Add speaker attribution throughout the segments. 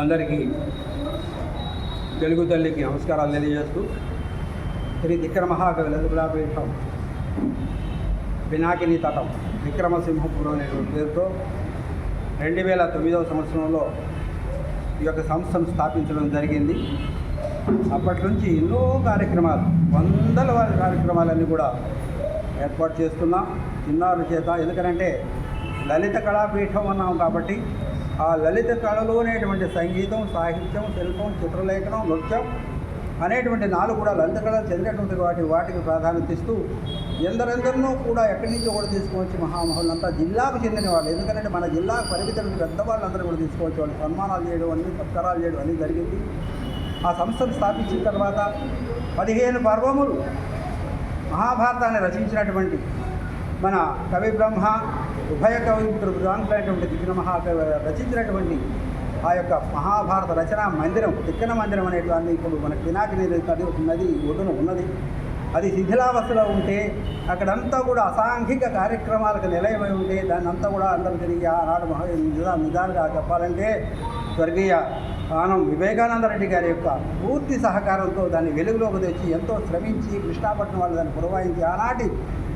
Speaker 1: అందరికీ తెలుగు తల్లికి నమస్కారాలు తెలియజేస్తూ శ్రీ విక్రమహాకవి లలితులాపీఠం పినాకిని తటం విక్రమసింహపురం అనే పేరుతో రెండు వేల తొమ్మిదవ సంవత్సరంలో ఈ యొక్క సంస్థను స్థాపించడం జరిగింది. అప్పటి నుంచి ఎన్నో కార్యక్రమాలు వందల వారి కార్యక్రమాలన్నీ కూడా ఏర్పాటు చేస్తున్నాం. చిన్నారుల చేత ఎందుకంటే లలిత కళాపీఠం అన్నాం కాబట్టి ఆ లలిత కళలోనేటువంటి సంగీతం సాహిత్యం శిల్పం చిత్రలేఖనం నృత్యం అనేటువంటి నాలుగు కూడా లలిత కళలు చెందినటువంటి వాటి వాటికి ప్రాధాన్యత ఇస్తూ ఎందరెందరినో కూడా ఎక్కడి నుంచో కూడా తీసుకొచ్చి మహామహులంతా జిల్లాకు చెందిన వాళ్ళు. ఎందుకంటే మన జిల్లా పరిమితులు పెద్దవాళ్ళందరూ కూడా తీసుకోవచ్చు వాళ్ళు సన్మానాలు చేయడం అన్ని సత్కారాలు చేయడం అన్నీ జరిగింది. ఆ సంస్థను స్థాపించిన తర్వాత పదిహేను పర్వములు మహాభారతాన్ని రచించినటువంటి మన కవి బ్రహ్మ ఉభయ కవిపుత్రుడు బృహాంతులైనటువంటి దిగ్గన మహాకవి రచించినటువంటి ఆ యొక్క మహాభారత రచన మందిరం తిక్కన మందిరం అనేటువంటి ఇప్పుడు మనకి పినాకిని నది నది ఒడ్డున ఉన్నది. అది శిథిలావస్థలో ఉంటే అక్కడంతా కూడా అసాంఘిక కార్యక్రమాలకు నిలయమై ఉంటే దాన్ని అంతా కూడా అందరూ తిరిగి ఆనాడు నిజా నిజాలుగా చెప్పాలంటే స్వర్గీయ ఆనం వివేకానంద రెడ్డి గారి యొక్క పూర్తి సహకారంతో దాన్ని వెలుగులోకి తెచ్చి ఎంతో శ్రమించి కృష్ణాపట్నం వాళ్ళు దాన్ని పురవాయించి ఆనాటి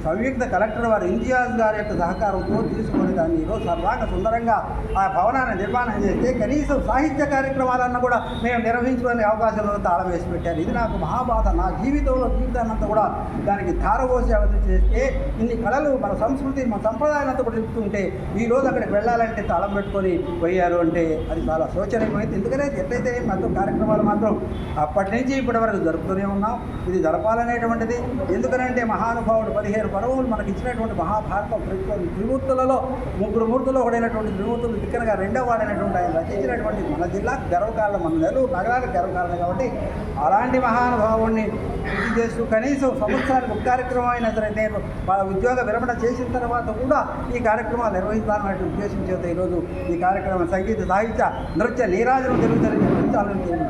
Speaker 1: సంయుక్త కలెక్టర్ వారు ఇంతియాజ్ గారి యొక్క సహకారంతో తీసుకొని దాన్ని ఈరోజు సర్వాంగ సుందరంగా ఆ భవనాన్ని నిర్మాణం చేస్తే కనీసం సాహిత్య కార్యక్రమాలన్నా కూడా మేము నిర్వహించుకునే అవకాశంలో తాళం వేసి పెట్టారు. ఇది నాకు మహాబాధ. నా జీవితంలో జీవితాన్నంతా కూడా దానికి ధారపోసి అవధి చేస్తే ఇన్ని కళలు మన సంస్కృతి మన సంప్రదాయాలంతా కూడా చెప్తుంటే ఈ రోజు అక్కడికి వెళ్ళాలంటే తాళం పెట్టుకొని పోయారు అంటే అది చాలా శోచనీయమైంది. ఎందుకంటే ఎట్లయితే మొత్తం కార్యక్రమాలు మాత్రం అప్పటి నుంచి ఇప్పటి వరకు జరుపుతూనే ఉన్నాం. ఇది జరపాలనేటువంటిది. ఎందుకనంటే మహానుభావుడు పదిహేను పరమములు మనకి ఇచ్చినటువంటి మహాభారతం ప్రతి త్రిమూర్తులలో ముగ్గురు మూర్తులు ఒకడైనటువంటి త్రిమూర్తులు దిక్కనగా రెండవ వాడైనటువంటి ఆయన రచించినటువంటి మన జిల్లా గర్వకారణం మన నెల్లూరు నగరానికి గర్వకారణం కాబట్టి అలాంటి మహానుభావుడిని ఇది చేస్తూ కనీసం సంవత్సరానికి ఒక కార్యక్రమం అయినా సరే నేను వాళ్ళ ఉద్యోగ విరమణ చేసిన తర్వాత కూడా ఈ కార్యక్రమాలు నిర్వహించాలనే ఉద్దేశం చేత ఈరోజు ఈ కార్యక్రమం సంగీత సాహిత్య నృత్య నీరాజనం జరుగుతుంది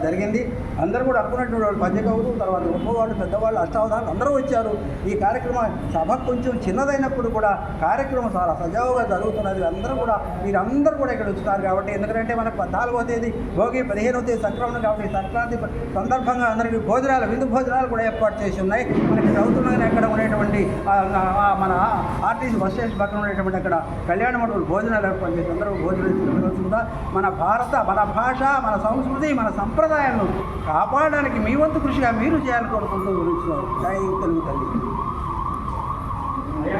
Speaker 1: జరిగింది. అందరూ కూడా అనుకున్నటువంటి వాళ్ళు పంచకవులు తర్వాత గొప్పవాళ్ళు పెద్దవాళ్ళు అష్టావధాలు అందరూ వచ్చారు. ఈ కార్యక్రమం సభ కొంచెం చిన్నదైనప్పుడు కూడా కార్యక్రమం చాలా సజావుగా జరుగుతున్నది. అందరూ కూడా మీరందరూ కూడా ఇక్కడ వచ్చుతారు కాబట్టి ఎందుకంటే మనకు పద్నాలుగో తేదీ భోగి పదిహేనవ తేదీ సంక్రమణ కాబట్టి సంక్రాంతి సందర్భంగా అందరికీ భోజనాలు విందు భోజనాలు కూడా ఏర్పాటు చేసి ఉన్నాయి. మనకి చదువుతున్నాగానే అక్కడ ఉండేటువంటి మన ఆర్టీసీ బస్ స్టేషన్ పక్కన ఉండేటువంటి అక్కడ కళ్యాణ మండపం భోజనాలు ఏర్పాటు చేసి అందరూ భోజనం కూడా మన భారత మన భాష మన సంస్కృతి మన సంప్రదాయాలను కాపాడడానికి మీ వంతు కృషిగా మీరు చేయాలని కోరుకుంటూ గురించి జై తెలుగు తల్లి.